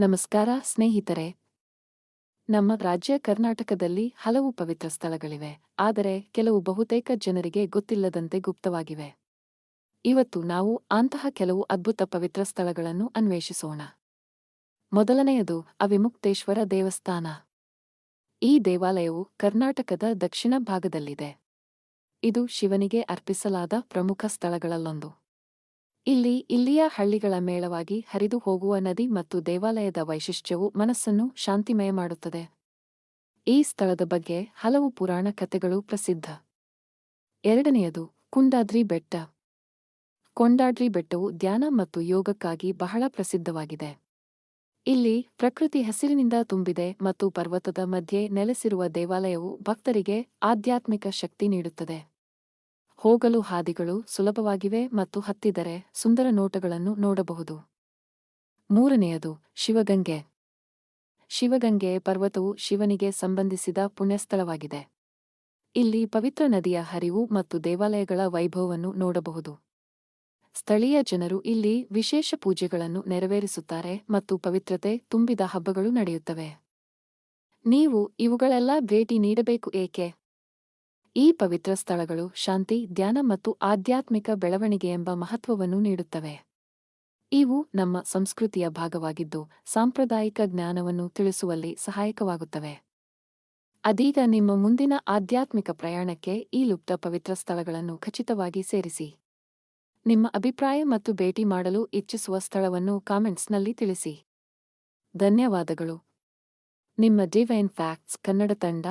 ನಮಸ್ಕಾರ ಸ್ನೇಹಿತರೆ. ನಮ್ಮ ರಾಜ್ಯ ಕರ್ನಾಟಕದಲ್ಲಿ ಹಲವು ಪವಿತ್ರ ಸ್ಥಳಗಳಿವೆ, ಆದರೆ ಕೆಲವು ಬಹುತೇಕ ಜನರಿಗೆ ಗೊತ್ತಿಲ್ಲದಂತೆ ಗುಪ್ತವಾಗಿವೆ. ಇವತ್ತು ನಾವು ಅಂತಹ ಕೆಲವು ಅದ್ಭುತ ಪವಿತ್ರ ಸ್ಥಳಗಳನ್ನು ಅನ್ವೇಷಿಸೋಣ. ಮೊದಲನೆಯದು ಅವಿಮುಕ್ತೇಶ್ವರ ದೇವಸ್ಥಾನ. ಈ ದೇವಾಲಯವು ಕರ್ನಾಟಕದ ದಕ್ಷಿಣ ಭಾಗದಲ್ಲಿದೆ. ಇದು ಶಿವನಿಗೆ ಅರ್ಪಿಸಲಾದ ಪ್ರಮುಖ ಸ್ಥಳಗಳಲ್ಲೊಂದು. ಇಲ್ಲಿ ಇಲ್ಲಿಯ ಹಳ್ಳಿಗಳ ಮೇಳವಾಗಿ ಹರಿದು ಹೋಗುವ ನದಿ ಮತ್ತು ದೇವಾಲಯದ ವೈಶಿಷ್ಟ್ಯವು ಮನಸ್ಸನ್ನು ಶಾಂತಿಮಯ ಮಾಡುತ್ತದೆ. ಈ ಸ್ಥಳದ ಬಗ್ಗೆ ಹಲವು ಪುರಾಣ ಕಥೆಗಳು ಪ್ರಸಿದ್ಧ. ಎರಡನೆಯದು, ಕುಂಡಾದ್ರಿ ಬೆಟ್ಟ. ಕೊಂಡಾಡ್ರಿ ಬೆಟ್ಟವು ಧ್ಯಾನ ಮತ್ತು ಯೋಗಕ್ಕಾಗಿ ಬಹಳ ಪ್ರಸಿದ್ಧವಾಗಿದೆ. ಇಲ್ಲಿ ಪ್ರಕೃತಿ ಹಸಿರಿನಿಂದ ತುಂಬಿದೆ ಮತ್ತು ಪರ್ವತದ ಮಧ್ಯೆ ನೆಲೆಸಿರುವ ದೇವಾಲಯವು ಭಕ್ತರಿಗೆ ಆಧ್ಯಾತ್ಮಿಕ ಶಕ್ತಿ ನೀಡುತ್ತದೆ. ಹೋಗಲು ಹಾದಿಗಳು ಸುಲಭವಾಗಿವೆ ಮತ್ತು ಹತ್ತಿದರೆ ಸುಂದರ ನೋಟಗಳನ್ನು ನೋಡಬಹುದು. ಮೂರನೆಯದು, ಶಿವಗಂಗೆ. ಶಿವಗಂಗೆ ಪರ್ವತವು ಶಿವನಿಗೆ ಸಂಬಂಧಿಸಿದ ಪುಣ್ಯಸ್ಥಳವಾಗಿದೆ. ಇಲ್ಲಿ ಪವಿತ್ರ ನದಿಯ ಹರಿವು ಮತ್ತು ದೇವಾಲಯಗಳ ವೈಭವವನ್ನು ನೋಡಬಹುದು. ಸ್ಥಳೀಯ ಜನರು ಇಲ್ಲಿ ವಿಶೇಷ ಪೂಜೆಗಳನ್ನು ನೆರವೇರಿಸುತ್ತಾರೆ ಮತ್ತು ಪವಿತ್ರತೆ ತುಂಬಿದ ಹಬ್ಬಗಳು ನಡೆಯುತ್ತವೆ. ನೀವು ಇವುಗಳೆಲ್ಲ ಭೇಟಿ ನೀಡಬೇಕು ಏಕೆ? ಈ ಪವಿತ್ರ ಸ್ಥಳಗಳು ಶಾಂತಿ, ಧ್ಯಾನ ಮತ್ತು ಆಧ್ಯಾತ್ಮಿಕ ಬೆಳವಣಿಗೆ ಎಂಬ ಮಹತ್ವವನ್ನು ನೀಡುತ್ತವೆ. ಇವು ನಮ್ಮ ಸಂಸ್ಕೃತಿಯ ಭಾಗವಾಗಿದ್ದು, ಸಾಂಪ್ರದಾಯಿಕ ಜ್ಞಾನವನ್ನು ತಿಳಿಸುವಲ್ಲಿ ಸಹಾಯಕವಾಗುತ್ತವೆ. ಅದೀಗ ನಿಮ್ಮ ಮುಂದಿನ ಆಧ್ಯಾತ್ಮಿಕ ಪ್ರಯಾಣಕ್ಕೆ ಈ ಲುಪ್ತ ಪವಿತ್ರ ಸ್ಥಳಗಳನ್ನು ಖಚಿತವಾಗಿ ಸೇರಿಸಿ. ನಿಮ್ಮ ಅಭಿಪ್ರಾಯ ಮತ್ತು ಭೇಟಿ ಮಾಡಲು ಇಚ್ಛಿಸುವ ಸ್ಥಳವನ್ನು ಕಾಮೆಂಟ್ಸ್ನಲ್ಲಿ ತಿಳಿಸಿ. ಧನ್ಯವಾದಗಳು. ನಿಮ್ಮ ಡಿವೈನ್ ಫ್ಯಾಕ್ಟ್ಸ್ ಕನ್ನಡ ತಂಡ